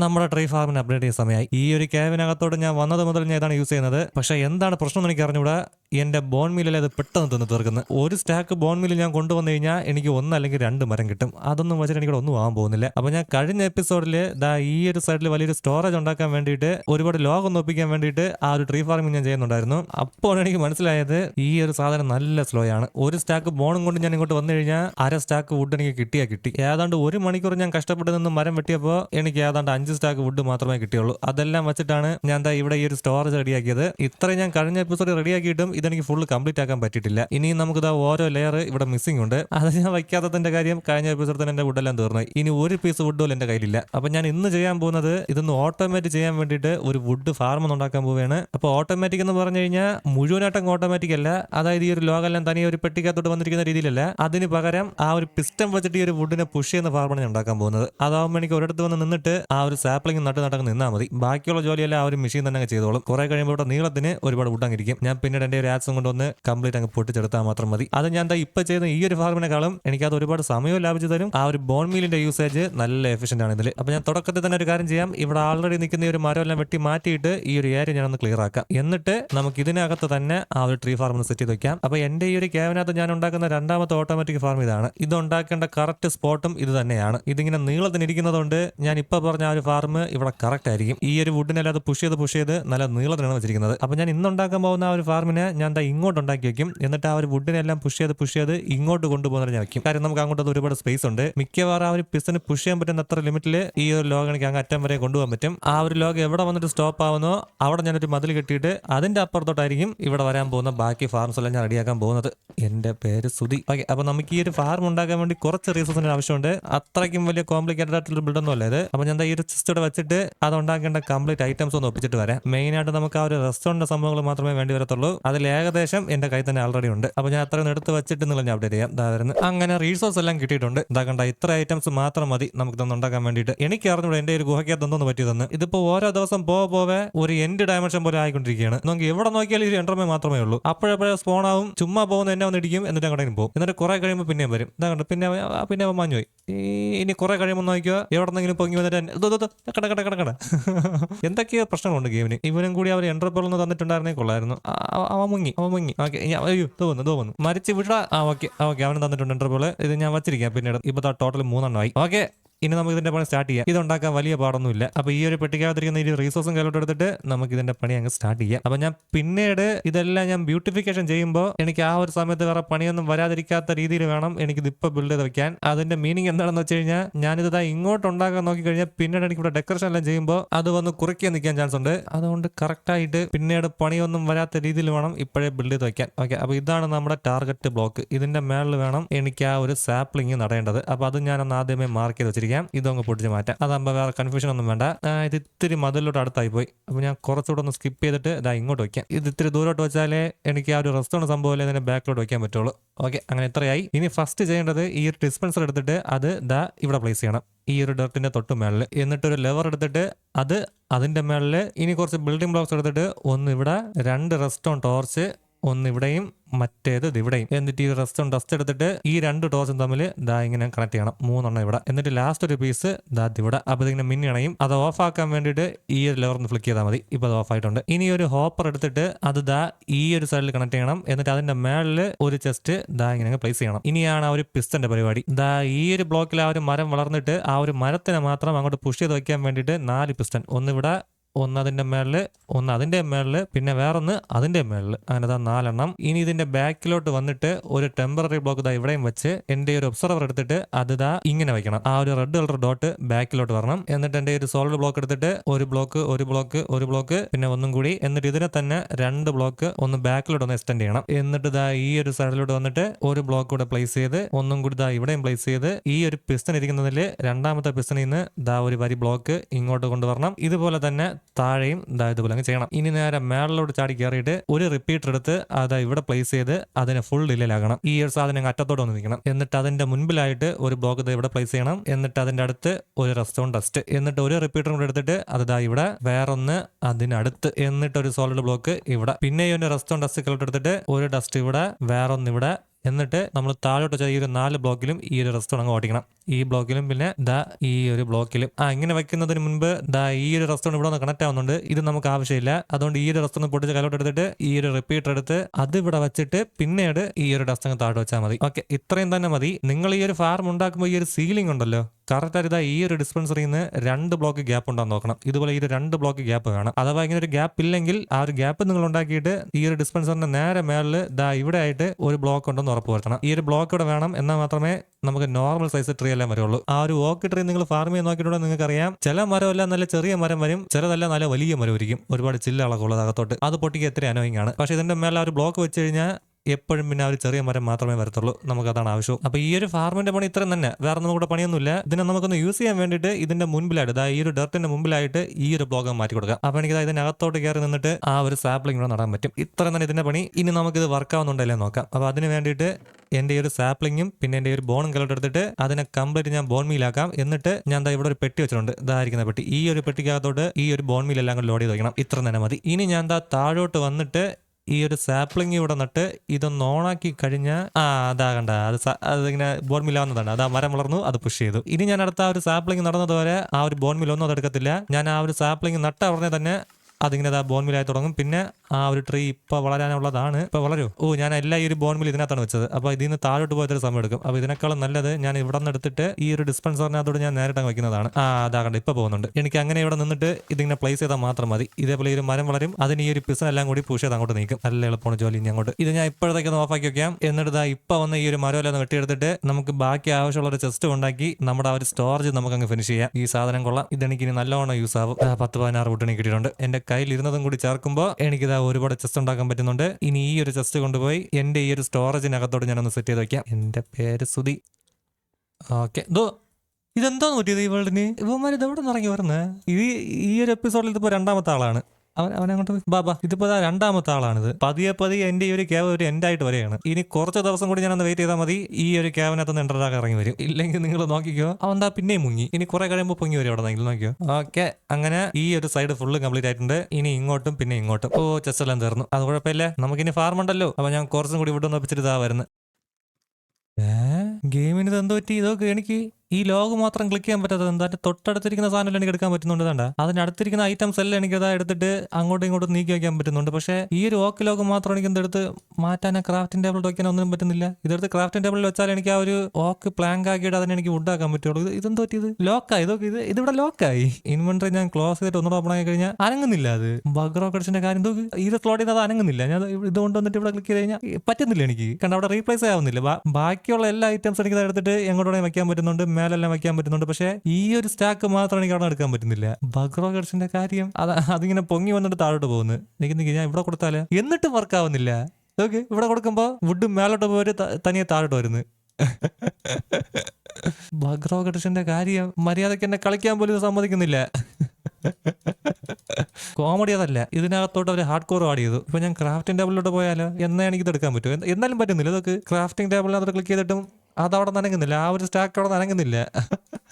നമ്മുടെ tree ഫാമിന് update ചെയ്യുന്ന സമയമായി. ഈ ഒരു ക്യാബിനകത്തോട് ഞാൻ വന്നത് മുതൽ ഞാൻ ഇതാണ് യൂസ് ചെയ്യുന്നത്. പക്ഷേ എന്താണ് പ്രശ്നം എന്ന് എനിക്ക് അറിഞ്ഞൂടാ എന്റെ ബോൺ മീലിൽ അത് പെട്ടെന്ന് തിന്ന് തീർക്കുന്നത്. ഒരു സ്റ്റാക്ക് ബോൺ മീൽ ഞാൻ കൊണ്ടുവന്നു കഴിഞ്ഞാൽ എനിക്ക് ഒന്ന് അല്ലെങ്കിൽ രണ്ട് മരം കിട്ടും. അതൊന്നും വെച്ചിട്ട് എനിക്ക് ഒന്നും ആവാൻ പോകുന്നില്ല. അപ്പൊ ഞാൻ കഴിഞ്ഞ എപ്പിസോഡിൽ ദാ ഈ ഒരു സൈഡിൽ വലിയൊരു സ്റ്റോറേജ് ഉണ്ടാക്കാൻ വേണ്ടിയിട്ട് ഒരുപാട് ലോകം ഒപ്പിക്കാൻ വേണ്ടിയിട്ട് ആ ഒരു ട്രീ ഫാർമിംഗ് ഞാൻ ചെയ്യുന്നുണ്ടായിരുന്നു. അപ്പോൾ എനിക്ക് മനസ്സിലായത് ഈ ഒരു സാധനം നല്ല സ്ലോ ആണ്. ഒരു സ്റ്റാക്ക് ബോണും കൊണ്ട് ഞാൻ ഇങ്ങോട്ട് വന്നു കഴിഞ്ഞാൽ അര സ്റ്റാക്ക് വുഡ് എനിക്ക് കിട്ടിയാ കിട്ടി. ഏതാണ്ട് ഒരു മണിക്കൂർ ഞാൻ കഷ്ടപ്പെട്ട് നിന്ന് മരം വെട്ടിയപ്പോൾ എനിക്ക് ഏതാണ്ട് അഞ്ച് സ്റ്റാക്ക് വുഡ് മാത്രമേ കിട്ടിയുള്ളൂ. അതെല്ലാം വെച്ചിട്ടാണ് ഞാൻ എന്താ ഇവിടെ ഈ ഒരു സ്റ്റോറേജ് റെഡിയാക്കിയത് ഇത്രയും ഞാൻ കഴിഞ്ഞ എപ്പിസോഡ് റെഡിയാക്കിയിട്ടും ഇതെനിക്ക് ഫുൾ കംപ്ലീറ്റ് ആക്കാൻ പറ്റിയിട്ടില്ല. ഇനിയും നമുക്ക് ഇതാ ഓരോ ലെയർ ഇവിടെ മിസ്സിംഗ് ഉണ്ട്. അത് ഞാൻ വയ്ക്കാത്തതിന്റെ കാര്യം കഴിഞ്ഞ എപ്പിസോഡ് തന്നെ എന്റെ വുഡെല്ലാം തീർന്നു. ഇനി ഒരു പീസ് വുഡ് പോലും എന്റെ കയ്യിലില്ല. അപ്പൊ ഞാൻ ഇന്ന് ചെയ്യാൻ പോകുന്നത് ഇതൊന്ന് ഓട്ടോമാറ്റ് ചെയ്യാൻ വേണ്ടിയിട്ട് ഒരു വുഡ് ഫാർം ഉണ്ടാക്കാൻ പോവുകയാണ്. അപ്പൊ ഓട്ടോമാറ്റിക് എന്ന് പറഞ്ഞു കഴിഞ്ഞാൽ മുഴുവനായിട്ടും ഓട്ടോമാറ്റിക് അല്ല. അതായത് ഈ ഒരു ലോകെല്ലാം തനിയെ ഒരു പെട്ടിക്കകത്തോട്ട് വന്നിരിക്കുന്ന രീതിയിലല്ല. അതിന് പകരം ആ ഒരു പിസ്റ്റം വെച്ചിട്ട് ഈ ഒരു വുഡിനെ പുഷ് ചെയ്യുന്ന ഫാർമാണ് ഞാൻ ഉണ്ടാക്കാൻ പോകുന്നത്. അതാവുമ്പോൾ എനിക്ക് ഒരിടത്ത് വന്ന് നിന്നിട്ട് ആ സാപ്ലിംഗ് നട്ട് നടക്കുന്ന നിന്നാൽ മതി. ബാക്കിയുള്ള ജോലിയെല്ലാം ആ ഒരു മെഷീൻ തന്നെ ചെയ്തോളും. കുറെ കഴിയുമ്പോൾ ഇവിടെ നീളത്തിന് ഒരുപാട് വുഡ് അങ്ങിരിക്കും ഞാൻ പിന്നീട് എന്റെ ഒരു ആക്സും കൊണ്ടൊന്ന് കംപ്ലീറ്റ് അങ്ങ് പൊട്ടിച്ചെടുത്താൽ മാത്രം മതി. അത് ഞാൻ ഇപ്പൊ ചെയ്യുന്ന ഈ ഒരു ഫാർമിനെക്കാളും എനിക്ക് അത് ഒരുപാട് സമയവും ലാഭിച്ചു തരും. ആ ഒരു ബോൺ മീലിന്റെ യൂസേജ് നല്ല എഫിഷ്യന്റ് ആണ് ഇതിൽ അപ്പൊ ഞാൻ തുടക്കത്തിൽ തന്നെ ഒരു കാര്യം ചെയ്യാം. ഇവിടെ ആൾറെഡി നിൽക്കുന്ന ഈ ഒരു മരം എല്ലാം വെട്ടി മാറ്റിയിട്ട് ഈ ഒരു ഏരിയ ഞാനൊന്ന് ക്ലിയർ ആക്കാം. എന്നിട്ട് നമുക്ക് ഇതിനകത്ത് തന്നെ ആ ഒരു ട്രീ ഫാർമിന് സെറ്റ് ചെയ്ത് വെക്കാം. അപ്പൊ എന്റെ ഈ ഒരു ക്യാബിനകത്ത് ഞാൻ ഉണ്ടാക്കുന്ന രണ്ടാമത്തെ ഓട്ടോമാറ്റിക് ഫാർം ഇതാണ്. ഇത് ഉണ്ടാക്കേണ്ട കറക്റ്റ് സ്പോട്ടും ഇത് തന്നെയാണ്. ഇതിങ്ങനെ നീളത്തിനിരിക്കുന്നതുകൊണ്ട് ഞാൻ ഇപ്പൊ പറഞ്ഞ ആ ഒരു ഫാർം ഇവിടെ കറക്റ്റ് ആയിരിക്കും. ഈ ഒരു വുഡിനെ അത് പുഷ് ചെയ്ത് പുഷ് ചെയ്ത് നല്ല നീളത്തിനാണ് വെച്ചിരിക്കുന്നത്. അപ്പൊ ഞാൻ ഇന്ന് ഉണ്ടാക്കാൻ പോകുന്ന ആ ഒരു ഫാർമിനെ ഞാൻ എന്താ ഇങ്ങോട്ട് ഉണ്ടാക്കി വെക്കും. എന്നിട്ട് ആ ഒരു വുഡിനെല്ലാം പുഷ് ചെയ്ത് പുഷ് ചെയ്ത് ഇങ്ങോട്ട് കൊണ്ടുപോകുന്നത് ഞാൻ വെക്കും. കാര്യം നമുക്ക് അങ്ങോട്ട് ഒരുപാട് സ്പേസ് ഉണ്ട്. മിക്കവാറും ആ ഒരു പിസിന് പുഷ് ചെയ്യാൻ പറ്റുന്ന അത്ര ലിമിറ്റിൽ ഈ ഒരു ലോഗ് എനിക്ക് അങ്ങ് അറ്റം വരെ കൊണ്ടുപോകാൻ പറ്റും. ആ ഒരു ലോഗ് എവിടെ വന്നിട്ട് സ്റ്റോപ്പ് ആവുന്നോ അവിടെ ഞാനൊരു മതിൽ കെട്ടിയിട്ട് അതിന്റെ അപ്പുറത്തോട്ടായിരിക്കും ഇവിടെ വരാൻ പോകുന്ന ബാക്കി ഫാർംസ് എല്ലാം ഞാൻ റെഡിയാക്കാൻ പോകുന്നത്. എന്റെ പേര് സുധി. ഓക്കെ അപ്പൊ നമുക്ക് ഈ ഒരു ഫാർം ഉണ്ടാക്കാൻ വേണ്ടി കുറച്ച് റീസോഴ്സിന് ആവശ്യമുണ്ട്. അത്രയ്ക്കും വലിയ കോംപ്ലിക്കേറ്റഡ് ആയിട്ടുള്ള ബിൽഡൊന്നും അല്ല ഇത്. അപ്പൊ ഞാൻ ഈ ഒരു സിസ്റ്റം ഇവിടെ വെച്ചിട്ട് അത് ഉണ്ടാക്കേണ്ട കംപ്ലീറ്റ് ഐറ്റംസ് ഒന്ന് ഒപ്പിച്ചിട്ട് വരാം. മെയിൻ ആയിട്ട് നമുക്ക് ആ ഒരു റെസ്റ്റോറന്റ് സംഭവങ്ങൾ മാത്രമേ വേണ്ടി വരത്തുള്ളൂ. അതിൽ ഏകദേശം എന്റെ കൈ തന്നെ ആൾറെഡി ഉണ്ട്. അപ്പോൾ ഞാൻ അത്രയും എടുത്ത് വെച്ചിട്ട് നിങ്ങൾ ഞാൻ അപ്ഡേറ്റ് ചെയ്യാം. ദാ വരുന്നു. അങ്ങനെ റീസോഴ്സ് എല്ലാം കിട്ടിയിട്ടുണ്ട്. ഇതാ കണ്ട ഇത്ര ഐറ്റംസ് മാത്രം മതി നമുക്ക് തന്നെ ഉണ്ടാക്കാൻ വേണ്ടിയിട്ട്. എനിക്ക് അറിഞ്ഞൂടെ എന്റെ ഒരു ഗുഹയ്ക്കകത്ത് എന്തോന്ന് പറ്റിയതെന്ന്. ഇതിപ്പോ ഓരോ ദിവസം പോവെ പോവെ ഒരു എൻഡ് ഡയമെൻഷൻ പോലെ ആയിക്കൊണ്ടിരിക്കുകയാണ്. നമുക്ക് എവിടെ നോക്കിയാലും ഒരു എൻട്രമേ മാത്രമേ ഉള്ളൂ. അപ്പോഴപ്പോഴേ സ്പോൺ ആവും. ചുമ്മാ പോകുന്ന എന്നെ വന്നിരിക്കും എന്നിട്ട് അങ്ങോട്ടേക്കും പോകും. എന്നിട്ട് കുറെ കഴിയുമ്പോൾ പിന്നെയും വരും. ഇതാ കണ്ടു പിന്നെ പിന്നെ അവൻ മാഞ്ഞു പോയി ഇനി കുറെ കഴിയുമ്പോൾ നോക്കിയോ എവിടെന്നെങ്കിലും പൊങ്ങി വന്നിട്ട് ദോ, കട കട കട കട. എന്തൊക്കെയോ പ്രശ്നങ്ങളുണ്ട് ഗെയിമിന്. ഇവനും കൂടി അവർ എൻട്രപ്പോൾ ഒന്ന് തന്നിട്ടുണ്ടായിരുന്നേ കൊള്ളായിരുന്നു. അവ- മുങ്ങി അവ മുങ്ങി. ഓക്കെ അയ്യോ ദോ വന്നു മരിച്ച് വിട. ആ ഓക്കെ ഓക്കെ അവന് തന്നിട്ടുണ്ട് എൻട്രപ്പോൾ ഇത് ഞാൻ വച്ചിരിക്കാം പിന്നീട്. ഇപ്പൊ ടോട്ടൽ മൂന്നെണ്ണമായി ഓക്കെ ഇനി നമുക്ക് ഇതിന്റെ പണി സ്റ്റാർട്ട് ചെയ്യാം. ഇതുണ്ടാക്കാൻ വലിയ പാടൊന്നുമില്ല. അപ്പൊ ഈ ഒരു പെട്ടിക്കകത്തിരിക്കുന്ന ഈ റിസോഴ്സും കയ്യിലോട്ട് എടുത്തിട്ട് നമുക്ക് ഇതിന്റെ പണി അങ്ങ് സ്റ്റാർട്ട് ചെയ്യാം. അപ്പൊ ഞാൻ പിന്നീട് ഇതെല്ലാം ഞാൻ ബ്യൂട്ടിഫിക്കേഷൻ ചെയ്യുമ്പോൾ എനിക്ക് ആ ഒരു സമയത്ത് വേറെ പണിയൊന്നും വരാതിരിക്കാത്ത രീതിയിൽ വേണം എനിക്ക് ഇതിപ്പോ ബിൽഡ് ചെയ്ത് വെക്കാൻ. അതിന്റെ മീനിങ് എന്താണെന്ന് വെച്ച് കഴിഞ്ഞാൽ ഞാനിത് ഇങ്ങോട്ട് ഉണ്ടാക്കാൻ നോക്കി കഴിഞ്ഞാൽ പിന്നീട് എനിക്ക് ഇവിടെ ഡെക്കറേഷൻ എല്ലാം ചെയ്യുമ്പോൾ അത് വന്ന് കുറിക്കാൻ നിൽക്കാൻ ചാൻസ് ഉണ്ട്. അതുകൊണ്ട് കറക്റ്റ് ആയിട്ട് പിന്നീട് പണിയൊന്നും വരാത്ത രീതിയിൽ വേണം ഇപ്പോഴേ ബിൽഡ് ചെയ്ത് വെക്കാൻ. ഓക്കെ അപ്പൊ ഇതാണ് നമ്മുടെ ടാർഗറ്റ് ബ്ലോക്ക് ഇതിന്റെ മേളിൽ വേണം എനിക്ക് ആ ഒരു സാപ്ലിംഗ് നടേണ്ടത്. അപ്പൊ അത് ഞാനൊന്ന് ആദ്യമേ മാർക്ക് ചെയ്ത് വെച്ചിരിക്കാം. ഇതങ്ങ് പൊട്ടിച്ച് മാറ്റാം. അതാകുമ്പോൾ വേറെ കൺഫ്യൂഷൻ ഒന്നും വേണ്ട. ഇത് ഇത്തിരി മതിലോട്ട് അടുത്തായി പോയി. അപ്പോൾ ഞാൻ കുറച്ചുകൂടെ ഒന്ന് സ്കിപ്പ് ചെയ്തിട്ട് ഇതാ ഇങ്ങോട്ട് വയ്ക്കാം. ഇത് ഇത്തിരി ദൂരോട്ട് വെച്ചാലേ എനിക്ക് ആ ഒരു റെസ്റ്റോറന്റ് സംഭവം ഇതിന്റെ ബാക്കിലോട്ട് വയ്ക്കാൻ പറ്റുള്ളൂ. ഓക്കെ അങ്ങനെ ഇത്രയായി. ഇനി ഫസ്റ്റ് ചെയ്യേണ്ടത് ഈ ഒരു ഡിസ്പെൻസർ എടുത്തിട്ട് അത് ദാ ഇവിടെ പ്ലേസ് ചെയ്യണം. ഈ ഒരു ഡർട്ടിന്റെ തൊട്ട് മേളിൽ എന്നിട്ട് ഒരു ലെവർ എടുത്തിട്ട് അത് അതിന്റെ മേളിൽ ഇനി കുറച്ച് ബിൽഡിംഗ് ബ്ലോക്സ് എടുത്തിട്ട് ഒന്ന് ഇവിടെ രണ്ട് റെസ്റ്റോൺ ടോർച്ച് ഒന്ന് ഇവിടെയും മറ്റേത് ഇവിടെയും എന്നിട്ട് ഈ റെസ്റ്റോൺ ഡസ്റ്റ് എടുത്തിട്ട് ഈ രണ്ട് ഡോസും തമ്മിൽ ദാ ഇങ്ങനെ കണക്ട് ചെയ്യണം. മൂന്നെണ്ണം ഇവിടെ. എന്നിട്ട് ലാസ്റ്റ് ഒരു പീസ് ദാ ഇവിടെ അപ്പൊ ഇതിങ്ങനെ മിന്നി അണയും അത് ഓഫ് ആക്കാൻ വേണ്ടിയിട്ട് ഈ ഒരു ലെവർ ഒന്ന് ഫ്ലിക്ക് ചെയ്താൽ മതി. ഇപ്പൊ അത് ഓഫ് ആയിട്ടുണ്ട്. ഇനി ഒരു ഹോപ്പർ എടുത്തിട്ട് അത് ദാ ഈ ഒരു സൈഡിൽ കണക്ട് ചെയ്യണം. എന്നിട്ട് അതിന്റെ മേളിൽ ഒരു ചെസ്റ്റ് ദാ ഇങ്ങനെ പ്ലേസ് ചെയ്യണം. ഇനിയാണ് ആ ഒരു പിസ്റ്റന്റെ പരിപാടി. ദാ ഈ ഒരു ബ്ലോക്കിൽ ആ ഒരു മരം വളർന്നിട്ട് ആ ഒരു മരത്തിനെ മാത്രം അങ്ങോട്ട് പുഷ് ചെയ്ത് വയ്ക്കാൻ വേണ്ടിയിട്ട് നാല് പിസ്റ്റൻ ഒന്ന് ഇവിടെ ഒന്ന് അതിന്റെ മേളിൽ ഒന്ന് അതിന്റെ മേളിൽ പിന്നെ വേറൊന്ന് അതിന്റെ മേളിൽ അങ്ങനെ ദാ നാലെണ്ണം. ഇനി ഇതിന്റെ ബാക്കിലോട്ട് വന്നിട്ട് ഒരു ടെമ്പററി ബ്ലോക്ക് ഇതാ ഇവിടെയും വെച്ച് എന്റെ ഒരു ഒബ്സർവർ എടുത്തിട്ട് അത് ഇതാ ഇങ്ങനെ വെക്കണം. ആ ഒരു റെഡ് കളർ ഡോട്ട് ബാക്കിലോട്ട് വരണം. എന്നിട്ട് എന്റെ ഒരു സോളിഡ് ബ്ലോക്ക് എടുത്തിട്ട് ഒരു ബ്ലോക്ക് ഒരു ബ്ലോക്ക് ഒരു ബ്ലോക്ക് പിന്നെ ഒന്നും കൂടി. എന്നിട്ട് ഇതിനെ തന്നെ രണ്ട് ബ്ലോക്ക് ഒന്ന് ബാക്കിലോട്ട് ഒന്ന് എക്സ്റ്റെൻഡ് ചെയ്യണം. എന്നിട്ട് ഇതാ ഈ ഒരു സൈഡിലോട്ട് വന്നിട്ട് ഒരു ബ്ലോക്ക് കൂടെ പ്ലേസ് ചെയ്ത് ഒന്നും കൂടി ഇതാ ഇവിടെയും പ്ലേസ് ചെയ്ത് ഈ ഒരു പിസ്റ്റൺ ഇരിക്കുന്നതിൽ രണ്ടാമത്തെ പിസ്റ്റനിൽ നിന്ന് ഇതാ ഒരു വരി ബ്ലോക്ക് ഇങ്ങോട്ട് കൊണ്ടുവരണം. ഇതുപോലെ തന്നെ താഴെയും ദാ ഇതുപോലെ അങ്ങ് ചെയ്യണം. ഇനി നേരെ മേളിലോട്ട് ചാടി കയറിയിട്ട് ഒരു റിപ്പീറ്റർ എടുത്ത് അത് ഇവിടെ പ്ലേസ് ചെയ്ത് അതിനെ ഫുൾ ഡിലേലാകണം ഈ ഒരു സാധനം അങ്ങ് അറ്റത്തോട്ട് വന്ന് നിൽക്കണം. എന്നിട്ട് അതിന്റെ മുൻപിലായിട്ട് ഒരു ബ്ലോക്ക് ഇവിടെ പ്ലേസ് ചെയ്യണം. എന്നിട്ട് അതിന്റെ അടുത്ത് ഒരു റെസ്റ്റോൺ ടെസ്റ്റ് എന്നിട്ട് ഒരു റിപ്പീറ്റർ കൂടെ എടുത്തിട്ട് അതായത് ദാ ഇവിടെ വേറൊന്ന് അതിനടുത്ത് എന്നിട്ട് ഒരു സോളിഡ് ബ്ലോക്ക് ഇവിടെ. പിന്നെ ഈ ഒരു റെസ്റ്റോൺ ഡസ്റ്റ് കളർ എടുത്തിട്ട് ഒരു ഡസ്റ്റ് ഇവിടെ വേറൊന്ന് ഇവിടെ എന്നിട്ട് നമ്മൾ താഴോട്ട് വെച്ചാൽ ഈ ഒരു നാല് ബ്ലോക്കിലും ഈ ഒരു റെസ്റ്റോറന്റ് അങ്ങ് ഓടിക്കണം ഈ ബ്ലോക്കിലും പിന്നെ ദാ ഈ ഒരു ബ്ലോക്കിലും ആ ഇങ്ങനെ വെക്കുന്നതിന് മുൻപ് ദാ ഈ ഒരു റെസ്റ്റോറന്റ് ഇവിടെ ഒന്ന് കണക്ട് ആവുന്നുണ്ട് ഇത് നമുക്ക് ആവശ്യമില്ല അതുകൊണ്ട് ഈ ഒരു റെസ്റ്റോറന്റ് പൊട്ടിച്ച് കലോട്ട് എടുത്തിട്ട് ഈ ഒരു റിപ്പീറ്റർ എടുത്ത് അത് ഇവിടെ വെച്ചിട്ട് പിന്നീട് ഈ ഒരു ഡസ്റ്റ് അങ്ങ് താഴോട്ട് വെച്ചാൽ മതി ഓക്കെ ഇത്രയും തന്നെ മതി നിങ്ങൾ ഈ ഒരു ഫാർം ഉണ്ടാക്കുമ്പോൾ ഈ ഒരു സീലിംഗ് ഉണ്ടല്ലോ കറക്റ്റ് ആയിട്ട് ഈ ഒരു ഡിസ്പെൻസറിയിൽ നിന്ന് രണ്ട് ബ്ലോക്ക് ഗ്യാപ്പ് ഉണ്ടാകുന്ന നോക്കണം ഇതുപോലെ ഈ ഒരു രണ്ട് ബ്ലോക്ക് ഗ്യാപ്പ് വേണം അഥവാ ഇങ്ങനെ ഒരു ഗ്യാപ്പ് ഇല്ലെങ്കിൽ ആ ഒരു ഗ്യാപ്പ് നിങ്ങൾ ഉണ്ടാക്കിയിട്ട് ഈ ഒരു ഡിസ്പെൻസറിന്റെ നേരെ മേളിൽ ദാ ഇവിടെ ആയിട്ട് ഒരു ബ്ലോക്ക് ഉണ്ടെന്ന് ഉറപ്പ് വരുത്തണം ഈ ഒരു ബ്ലോക്ക് ഇവിടെ വേണം. എന്നാൽ മാത്രമേ നമുക്ക് നോർമൽ സൈസ് ട്രീ എല്ലാം വരുള്ളൂ. ആ ഒരു ഓക്ക് ട്രീ നിങ്ങൾ ഫാർം ചെയ്യാൻ നോക്കിയിട്ടുണ്ടെങ്കിൽ നിങ്ങൾക്ക് അറിയാം ചില മരമെല്ലാം നല്ല ചെറിയ മരം വരും. ചിലതെല്ലാം നല്ല വലിയ മരം ഇരിക്കും ഒരുപാട് ചില്ലകളൊക്കെ ഉള്ളത് അകത്തോട്ട് അത് പൊട്ടിക്ക് എത്ര അനോയിങ് ആണ്. പക്ഷേ ഇതിന്റെ മേലെ ഒരു ബ്ലോക്ക് വെച്ച് കഴിഞ്ഞാൽ എപ്പോഴും പിന്നെ ഒരു ചെറിയ മരം മാത്രമേ വരത്തുള്ളൂ. നമുക്ക് അതാണ് ആവശ്യം. അപ്പൊ ഈ ഒരു ഫാർമിന്റെ പണി ഇത്രയും തന്നെ. വേറെ നമുക്കിവിടെ പണിയൊന്നുമില്ല. ഇതിനെ നമുക്കൊന്ന് യൂസ് ചെയ്യാൻ വേണ്ടിയിട്ട് ഇതിന്റെ മുൻപിലായിട്ട് ദാ ഈ ഒരു ഡർട്ടിന്റെ മുമ്പിലായിട്ട് ഈ ഒരു ബ്ലോഗ് മാറ്റി കൊടുക്കാം. അപ്പൊ എനിക്ക് ഇതിനകത്തോട്ട് കയറി നിന്നിട്ട് ആ ഒരു സാപ്ലിംഗ് ഇവിടെ നടാൻ പറ്റും. ഇത്ര തന്നെ ഇതിന്റെ പണി. ഇനി നമുക്കിത് വർക്ക് ആവുന്നുണ്ടല്ലേ നോക്കാം. അപ്പൊ അതിന് വേണ്ടിയിട്ട് എന്റെ ഈ ഒരു സാപ്ലിങ്ങും പിന്നെ എന്റെ ഒരു ബോണും കലോട്ട് എടുത്തിട്ട് അതിനെ കംപ്ലീറ്റ് ഞാൻ ബോൺ മീലാക്കാം എന്നിട്ട് ഞാൻ ദാ ഇവിടെ ഒരു പെട്ടി വെച്ചിട്ടുണ്ട്. ഇതായിരിക്കുന്ന പെട്ടി. ഈ ഒരു പെട്ടിക്കകത്തോട്ട് ഈ ഒരു ബോൺ മീൽ എല്ലാം കൂടെ ലോഡ് ചെയ്ത് വയ്ക്കണം ഇത്ര തന്നെ മതി. ഇനി ഞാൻ ദാ താഴോട്ട് വന്നിട്ട് ഈ ഒരു സാപ്ലിംഗ് ഇവിടെ നട്ട് ഇതൊന്ന് ഓണാക്കി കഴിഞ്ഞാൽ ആ അതാ കണ്ട. അത് അതിങ്ങനെ ബോൺ മില്ലാവുന്നതാണ് അത് ആ മരം വളർന്നു അത് പുഷ് ചെയ്തു. ഇനി ഞാൻ അടുത്ത ആ ഒരു സാപ്ലിംഗ് നടന്നതുവരെ ആ ഒരു ബോൺ മിൽ ഒന്നും അതെടുക്കത്തില്ല ഞാൻ ആ ഒരു സാപ്ലിംഗ് നട്ട ഉടനെ തന്നെ അതിങ്ങനെ ആ ബോൺ മില്ലായി തുടങ്ങും. പിന്നെ ആ ഒരു ട്രീ ഇപ്പൊ വളരാനുള്ളതാണ്. ഇപ്പൊ വളരൂ. ഓ ഞാൻ എല്ലാ ഈ ഒരു ബോൺ മിൽ ഇതിനകത്താണ് വെച്ചത്. അപ്പൊ ഇതിൽ നിന്ന് താഴോട്ട് പോയിട്ട് സമയം എടുക്കും. അപ്പൊ ഇതിനേക്കാളും നല്ലത് ഞാൻ ഇവിടെ നിന്ന് എടുത്തിട്ട് ഈ ഒരു ഡിസ്പെൻസറിനകത്തോട് ഞാൻ നേരിട്ട് വെക്കുന്നതാണ് ആ അതാകണ്ട ഇപ്പൊ പോകുന്നുണ്ട്. എനിക്ക് അങ്ങനെ ഇവിടെ നിന്നിട്ട് ഇതിങ്ങനെ പ്ലേസ് ചെയ്താൽ മാത്രം മതി. ഇതേപോലെ ഈ ഒരു മരം വളരും. അതിന് ഈ ഒരു പിസൺ എല്ലാം കൂടി പുഷ് അങ്ങോട്ട് നീക്കും. നല്ല എളുപ്പമാണ് ജോലി ഇനി അങ്ങോട്ട്. ഇത് ഞാൻ ഇപ്പോഴത്തേക്ക് ഒന്ന് ഓഫാക്കി വെക്കാം. എന്നിട്ട് ഇപ്പൊ വന്ന ഈ ഒരു മരമെല്ലാം വെട്ടിയെടുത്തിട്ട് നമുക്ക് ബാക്കി ആവശ്യമുള്ള ഒരു ചെസ്റ്റ് ഉണ്ടാക്കി നമ്മുടെ ആ ഒരു സ്റ്റോറേജ് നമുക്ക് അങ്ങ് ഫിനിഷ് ചെയ്യാം. ഈ സാധനം കൊള്ളാം. ഇതെനിക്ക് ഇനി നല്ലോണം യൂസ് ആവും പത്ത് പതിനാറ് വുട്ടണി കിട്ടിയിട്ടുണ്ട്. എന്റെ കയ്യിൽ ഇരുന്നതും കൂടി ചേർക്കുമ്പോൾ എനിക്ക് ഇതാ ഒരുപാട് ചെസ്റ്റ് ഉണ്ടാക്കാൻ പറ്റുന്നുണ്ട്. ഇനി ഈ ഒരു ചെസ്റ്റ് കൊണ്ടുപോയി എന്റെ ഈ ഒരു സ്റ്റോറേജിനകത്തോട് ഞാനൊന്ന് സെറ്റ് ചെയ്ത് വയ്ക്കാം എന്റെ പേര് സുതി ഓക്കെ. ദോ ഇതെന്താന്ന് പറ്റിയത് ഈ വേൾഡിന് ഇവന്മാർ ഇതെവിടെ നിന്ന് ഇറങ്ങി വരുന്നത് ഇത് ഈ ഒരു എപ്പിസോഡിൽ ഇതിപ്പോൾ രണ്ടാമത്തെ ആളാണ്. അവൻ അങ്ങോട്ട് ബാബാ ഇതിപ്പോ രണ്ടാമത്തെ ആളാണിത്. പതിയെ പതിയെ എന്റെ ഈ ഒരു ക്യാബ് ഒരു എൻഡ് ആയിട്ട് വരെയാണ് ഇനി കുറച്ച് ദിവസം കൂടി ഞാൻ ഒന്ന് വെയിറ്റ് ചെയ്താൽ മതി. ഈ ഒരു ക്യാബിനകത്ത് എന്റെ ആക്കി ഇറങ്ങി വരും. ഇല്ലെങ്കിൽ നിങ്ങൾ നോക്കിക്കോ അവൻ ദാ പിന്നെയും മുങ്ങി. ഇനി കുറെ കഴിയുമ്പോൾ പൊങ്ങി വരും അവിടെ നിങ്ങൾ നോക്കിയോ ഓക്കെ അങ്ങനെ ഈ ഒരു സൈഡ് ഫുള്ള് കംപ്ലീറ്റ് ആയിട്ടുണ്ട്. ഇനി ഇങ്ങോട്ടും പിന്നെ ഇങ്ങോട്ടും. ഓ ചെസ് എല്ലാം തീർന്നു. അത് കുഴപ്പമില്ല. നമുക്കിനി ഫാർം ഉണ്ടല്ലോ. അപ്പൊ ഞാൻ കുറച്ചും കൂടി ഇവിടെ ഒന്ന് വെച്ചിട്ട് ഇതാ വരുന്നത് ഗെയിമിന് എന്തോ പറ്റി? ഇതൊക്കെ എനിക്ക് ഈ ലോഗ് മാത്രം ക്ലിക്ക് ചെയ്യാൻ പറ്റാത്തത് എന്താ? തൊട്ടടുത്തിരിക്കുന്ന സാധനം എനിക്ക് എടുക്കാൻ പറ്റുന്നുണ്ട് വേണ്ട അതിനടുത്തിരിക്കുന്ന ഐറ്റംസ് എല്ലാം എനിക്ക് അതാ എടുത്തിട്ട് അങ്ങോട്ടും ഇങ്ങോട്ടും നീക്കി വയ്ക്കാൻ പറ്റുന്നുണ്ട്. പക്ഷേ ഈ ഒരു ഓക്ക് ലോഗ് മാത്രം എനിക്ക് എന്തെടുത്ത് മാറ്റാൻ ക്രാഫ്റ്റിംഗ് ടേബിൾ വയ്ക്കാൻ ഒന്നും പറ്റുന്നില്ല. ഇതെടുത്ത് ക്രാഫ്റ്റിംഗ് ടേബിളിൽ വെച്ചാൽ എനിക്ക് ആ ഒരു ഓക്ക് പ്ലാങ്ക് ആക്കിയിട്ട് അതിനെ എനിക്ക് ഉണ്ടാക്കാൻ പറ്റുള്ളൂ. ഇത് ഇതെന്തോ പറ്റിയത് ലോക്കായി ഇതൊക്കെ ഇത് ഇതിവിടെ ലോക്കായി ഇൻവെന്ററി ഞാൻ ക്ലോസ് ചെയ്തിട്ട് ഒന്നുകൂടെ ഓപ്പൺ ആയി കഴിഞ്ഞാൽ അനങ്ങുന്നില്ല അത്. ബഗ് റോക്കറ്റ്സിന്റെ കാര്യം എന്തോ ഇത് സ്ലോട്ട് ചെയ്ത് അത് അനങ്ങുന്നില്ല. ഞാൻ ഇത് കൊണ്ടുവന്നിട്ട് ഇവിടെ ക്ലിക്ക് ചെയ്ത് കഴിഞ്ഞാൽ പറ്റുന്നില്ല എനിക്ക്. കാരണം അവിടെ റീപ്ലേസ് ആവുന്നില്ല. ബാക്കിയുള്ള എല്ലാ ഐറ്റംസ് എനിക്ക് എടുത്തിട്ട് എങ്ങോട്ട് വയ്ക്കാൻ പറ്റുന്നുണ്ട്. മേലെല്ലാം വെക്കാൻ പറ്റുന്നുണ്ട്. പക്ഷേ ഈ ഒരു സ്റ്റാക്ക് മാത്രം എനിക്ക് അവിടെ എടുക്കാൻ പറ്റുന്നില്ല. ബഗ്രോ ഗഡ്സിന്റെ കാര്യം അത് അതിങ്ങനെ പൊങ്ങി വന്നിട്ട് താഴോട്ട് പോകുന്നു. എനിക്ക് നിക്ക് ഞാൻ ഇവിടെ കൊടുത്താൽ? എന്നിട്ടും വർക്ക് ആവുന്നില്ല. ഓക്കെ ഇവിടെ കൊടുക്കുമ്പോ വുഡ് മേലോട്ട് പോയി തനിയെ താഴോട്ട് വരുന്നു. ബഗ്രോ ഗഡ്സിന്റെ കാര്യം മര്യാദയ്ക്ക് എന്നെ കളിക്കാൻ പോലും സമ്മതിക്കുന്നില്ല. കോമഡി അതല്ല. ഇതിനകത്തോട്ട് അവർ ഹാർഡ് കോർ ആഡ് ചെയ്തു. ഇപ്പൊ ഞാൻ ക്രാഫ്റ്റിംഗ് ടേബിളിലോട്ട് പോയാലോ? എന്നാ ഇത് എടുക്കാൻ പറ്റും എന്നാലും പറ്റുന്നില്ല. ഇതൊക്കെ ക്രാഫ്റ്റിംഗ് ടേബിളിനകത്ത് ക്ലിക്ക് ചെയ്തിട്ടും അത് അവിടെ നനങ്ങുന്നില്ല ആ ഒരു സ്റ്റാക്ക് അവിടെ നനങ്ങുന്നില്ല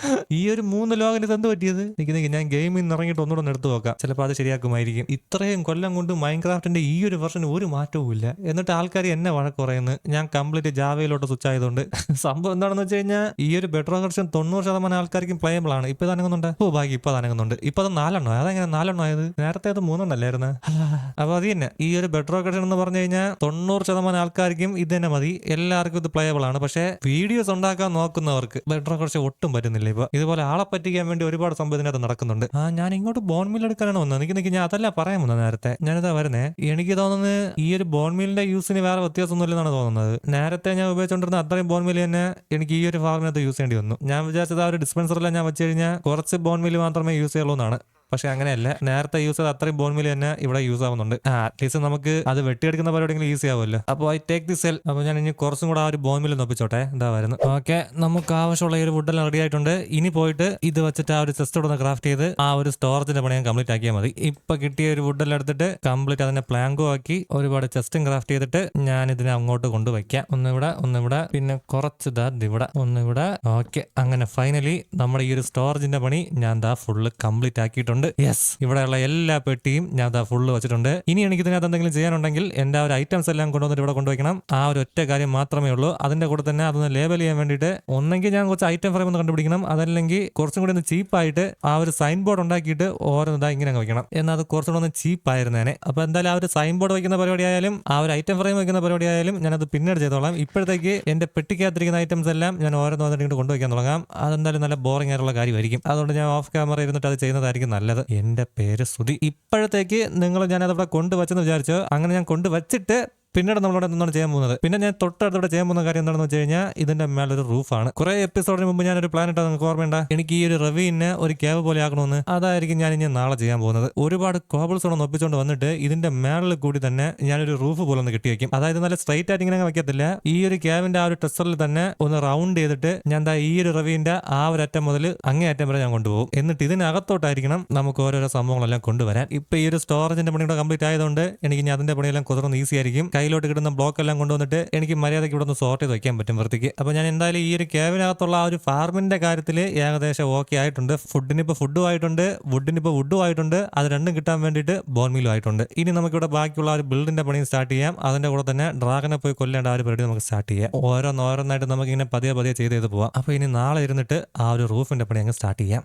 ഈ ഒരു മൂന്ന് ഇത് എന്ത് പറ്റിയത്? എനിക്ക് നിക്ക് ഞാൻ ഗെയിമിൽ നിന്ന് ഇറങ്ങിയിട്ട് ഒന്നുകൂടെ ഒന്ന് എടുത്തു നോക്കാം. ചിലപ്പോൾ അത് ശരിയാക്കുമായിരിക്കും. ഇത്രയും കൊല്ലം കൊണ്ട് മൈൻക്രാഫ്റ്റിന്റെ ഈ ഒരു വെർഷന് ഒരു മാറ്റവും ഇല്ല. എന്നിട്ട് ആൾക്കാർ എന്നെ വഴക്ക് പറയുന്നു. ഞാൻ കംപ്ലീറ്റ് ജാവയിലോട്ട് സ്വിച്ച് ആയതുകൊണ്ട്. സംഭവം എന്താണെന്ന് വെച്ച് കഴിഞ്ഞാൽ ഈ ഒരു ബെട്രോ വെർഷൻ തൊണ്ണൂറ് ശതമാനം ആൾക്കാർക്കും പ്ലേയബിൾ ആണ്. ഇപ്പൊ ഇത് അനങ്ങുന്നുണ്ട്. ഓ ബാക്കി ഇപ്പൊ അത് അനങ്ങുന്നുണ്ട്. ഇപ്പൊ അത് നാലെണ്ണം? അതെങ്ങനെ നാലെണ്ണം ആയത്? നേരത്തെ അത് മൂന്നെണ്ണല്ലായിരുന്നു അപ്പൊ അത് തന്നെ. ഈ ഒരു ബെട്രോ വെർഷൻ എന്ന് പറഞ്ഞു കഴിഞ്ഞാൽ തൊണ്ണൂറ് ശതമാനം ആൾക്കാർക്കും ഇത് തന്നെ മതി. എല്ലാവർക്കും ഇത് പ്ലേയബിൾ ആണ്. പക്ഷേ വീഡിയോസ് ഉണ്ടാക്കാൻ നോക്കുന്നവർക്ക് ബെട്രോ വെർഷൻ ഒട്ടും പറ്റുന്നില്ല. ഇപ്പൊ ഇതുപോലെ ആളെ പറ്റിക്കാൻ വേണ്ടി ഒരുപാട് സംഭവത്തിന് അത് നടക്കുന്നുണ്ട്. ആ ഞാൻ ഇങ്ങോട്ട് ബോൺ മിൽ എടുക്കാനാണ് വന്നത്. എനിക്ക് നിക്ക് ഞാൻ അതല്ല പറയാൻ വന്നത് നേരത്തെ. ഞാനിതാ വരുന്നേ. എനിക്ക് തോന്നുന്നത് ഈ ഒരു ബോൺ മില്ലിന്റെ യൂസിന് വേറെ വ്യത്യാസമൊന്നുമില്ലെന്നാണ് തോന്നുന്നത്. നേരത്തെ ഞാൻ ഉപയോഗിച്ചുകൊണ്ടിരുന്ന അത്രയും ബോൺ മില്ല് തന്നെ എനിക്ക് ഈ ഒരു ഫാർമിനകത്ത് യൂസ് ചെയ്യേണ്ടി വന്നു. ഞാൻ വിചാരിച്ചത് ആ ഒരു ഡിസ്പെൻസറിൽ ഞാൻ വെച്ച് കഴിഞ്ഞാൽ കുറച്ച് ബോൺ മില്ല് മാത്രമേ യൂസ് ചെയ്യുള്ളൂ എന്നാണ് പക്ഷെ അങ്ങനെയല്ല. നേരത്തെ യൂസ് ചെയ്ത അത്രയും ബോൺ മില്ല് തന്നെ ഇവിടെ യൂസ് ആവുന്നുണ്ട്. അറ്റ്ലീസ്റ്റ് നമുക്ക് അത് വെട്ടിയെടുക്കുന്ന പരിപാടിയെങ്കിലും ഈസി ആവുമല്ലോ. അപ്പോൾ ഐ ടേക്ക് ദി സെൽ അപ്പോൾ ഞാൻ ഇനി കുറച്ചും കൂടെ ആ ഒരു ബോൺ മില്ല് നൊപ്പിച്ചോട്ടെ എന്താ വരുന്നത് ഓക്കെ നമുക്ക് ആവശ്യമുള്ള ഈ ഒരു വുഡെല്ലാം റെഡി ആയിട്ടുണ്ട്. ഇനി പോയിട്ട് ഇത് വെച്ചിട്ട് ആ ഒരു ചെസ്റ്റ് ഒന്ന് ക്രാഫ്റ്റ് ചെയ്ത് ആ ഒരു സ്റ്റോറേജിന്റെ പണി ഞാൻ കംപ്ലീറ്റ് ആക്കിയാൽ മതി. ഇപ്പൊ കിട്ടിയ ഒരു വുഡെല്ലാം എടുത്തിട്ട് കംപ്ലീറ്റ് അതിനെ പ്ലാങ്കോ ആക്കി ഒരുപാട് ചെസ്റ്റും ക്രാഫ്റ്റ് ചെയ്തിട്ട് ഞാൻ ഇതിനെ അങ്ങോട്ട് കൊണ്ടുവയ്ക്കാം. ഒന്നിവിടെ ഒന്നിവിടെ പിന്നെ കുറച്ച് ദാ ഇവിടെ ഒന്നിവിടെ. ഓക്കെ അങ്ങനെ ഫൈനലി നമ്മുടെ ഈ ഒരു സ്റ്റോറേജിന്റെ പണി ഞാൻ ദാ ഫുള്ള് കംപ്ലീറ്റ് ആക്കിയിട്ടുണ്ട്. വെച്ചിട്ടുണ്ട്. യെസ് ഇവിടെയുള്ള എല്ലാ പെട്ടിയും ഞാൻ അതാ ഫുള്ള് വെച്ചിട്ടുണ്ട്. ഇനി എനിക്ക് ഇതിനകത്ത് എന്തെങ്കിലും ചെയ്യാനുണ്ടെങ്കിൽ എന്റെ ആ ഒരു ഐറ്റംസ് എല്ലാം കൊണ്ടുവന്നിട്ട് ഇവിടെ കൊണ്ടുവയ്ക്കണം. ആ ഒരു ഒറ്റ കാര്യം മാത്രമേ ഉള്ളൂ. അതിന്റെ കൂടെ തന്നെ അതൊന്ന് ലേബൽ ചെയ്യാൻ വേണ്ടിയിട്ട് ഒന്നെങ്കിൽ ഞാൻ കുറച്ച് ഐറ്റം ഫ്രെയിം ഒന്ന് കണ്ടുപിടിക്കണം. അതല്ലെങ്കിൽ കുറച്ചും കൂടി ഒന്ന് ചീപ്പായിട്ട് ആ ഒരു സൈൻ ബോർഡ് ഉണ്ടാക്കിയിട്ട് ഓരോന്നിതാ ഇങ്ങനെ അങ്ങ് വെക്കണം എന്നാൽ അത് കുറച്ചുകൂടെ ഒന്ന് ചീപ്പായിരുന്നേനെ അപ്പോൾ എന്തായാലും ആ ഒരു സൈൻ ബോർഡ് വയ്ക്കുന്ന പരിപാടി ആയാലും ആ ഒരു ഐറ്റം ഫ്രെയിം വയ്ക്കുന്ന പരിപാടി ആയാലും ഞാൻ അത് പിന്നീട് ചെയ്തോളാം. ഇപ്പോഴത്തേക്ക് എന്റെ പെട്ടിക്കകത്തിരിക്കുന്ന ഐറ്റംസ് എല്ലാം ഞാൻ ഓരോന്ന് വന്നിട്ട് കൊണ്ടുവയ്ക്കാൻ തുടങ്ങാം. അതെന്തായാലും നല്ല ബോറിംഗ് ആയിട്ടുള്ള കാര്യമായിരിക്കും. അതുകൊണ്ട് ഞാൻ ഓഫ് ക്യാമറ ഇരുന്നിട്ട് അത് ചെയ്യുന്നതായിരിക്കും നല്ലത്. എന്റെ പേര് ശ്രുതി. ഇപ്പോഴത്തേക്ക് നിങ്ങൾ ഞാൻ അതവിടെ കൊണ്ടുവച്ചെന്ന് വിചാരിച്ചു അങ്ങനെ ഞാൻ കൊണ്ടുവച്ചിട്ട് പിന്നീട് നമ്മളോട് എന്താണ് ചെയ്യാൻ പോകുന്നത്. പിന്നെ ഞാൻ തൊട്ടടുത്തോടെ ചെയ്യാൻ പോകുന്ന കാര്യം എന്താണെന്ന് വെച്ച് കഴിഞ്ഞാൽ ഇതിന്റെ മേലൊരു റൂഫാണ്. കുറെ എപ്പിസോഡിന് മുമ്പ് ഞാൻ ഒരു പ്ലാൻ ഇട്ടാൽ നിങ്ങൾക്ക് ഓർമ്മയുണ്ട? എനിക്ക് ഈ ഒരു റവീനെ ഒരു ക്യാബ് പോലെ ആക്കണമെന്ന്. അതായിരിക്കും ഞാൻ ഇനി നാളെ ചെയ്യാൻ പോകുന്നത്. ഒരുപാട് കോബിൾസ് ഒന്ന് ഒപ്പിച്ചുകൊണ്ട് വന്നിട്ട് ഇതിന്റെ മേളിൽ കൂടി തന്നെ ഞാനൊരു റൂഫ് പോലെ ഒന്ന് കെട്ടി വെക്കും. അതായത് നല്ല സ്ട്രൈറ്റ് ആയിട്ട് ഇങ്ങനെ വെക്കത്തില്ല. ഈ ഒരു ക്യാബിന്റെ ആ ഒരു ടെസ്റ്ററിൽ തന്നെ ഒന്ന് റൗണ്ട് ചെയ്തിട്ട് ഞാൻ ദാ ഈ ഒരു റവീന്റെ ആ ഒരു അറ്റം മുതൽ അങ്ങേ അറ്റം വരെ ഞാൻ കൊണ്ടുപോകും. എന്നിട്ട് ഇതിനകത്തോട്ടായിരിക്കണം നമുക്ക് ഓരോരോ സംഭവങ്ങളെല്ലാം കൊണ്ടുവരാൻ. ഇപ്പൊ ഈ ഒരു സ്റ്റോറേജിന്റെ പണി കൂടെ കംപ്ലീറ്റ് ആയതുകൊണ്ട് എനിക്ക് ഇനി അതിന്റെ പണിയെല്ലാം കുതിർന്ന് ഈസി ആയിരിക്കും. കയ്യിലോട്ട് കിട്ടുന്ന ബ്ലോക്ക് എല്ലാം കൊണ്ടുവന്നിട്ട് എനിക്ക് മര്യാദയ്ക്ക് ഇവിടെ ഒന്ന് സോർട്ട് ചെയ്ത് വയ്ക്കാൻ പറ്റും വൃത്തിക്ക്. അപ്പോൾ ഞാൻ എന്തായാലും ഈ ഒരു ക്യാബിനകത്തുള്ള ആ ഒരു ഫാർമിന്റെ കാര്യത്തിൽ ഏകദേശം ഓക്കെ ആയിട്ടുണ്ട്. ഫുഡിന് ഇപ്പോൾ ഫുഡും ആയിട്ടുണ്ട്. വുഡിന് ഇപ്പോൾ വുഡും ആയിട്ടുണ്ട്. അത് രണ്ടും കിട്ടാൻ വേണ്ടിയിട്ട് ബോൺമീലും ആയിട്ടുണ്ട്. ഇനി നമുക്കിവിടെ ബാക്കിയുള്ള ഒരു ബിൽഡിന്റെ പണിയും സ്റ്റാർട്ട് ചെയ്യാം. അതിന്റെ കൂടെ തന്നെ ഡ്രാഗനെ പോയി കൊല്ലേണ്ട ആ ഒരു പരിപാടി നമുക്ക് സ്റ്റാർട്ട് ചെയ്യാം. ഓരോന്നോരോന്നായിട്ട് നമുക്ക് ഇങ്ങനെ പതിയെ പതിയെ ചെയ്ത് ചെയ്ത് പോവാം. അപ്പോൾ ഇനി നാളെ ഇരുന്നിട്ട് ആ ഒരു റൂഫിന്റെ പണി അങ്ങ് സ്റ്റാർട്ട് ചെയ്യാം.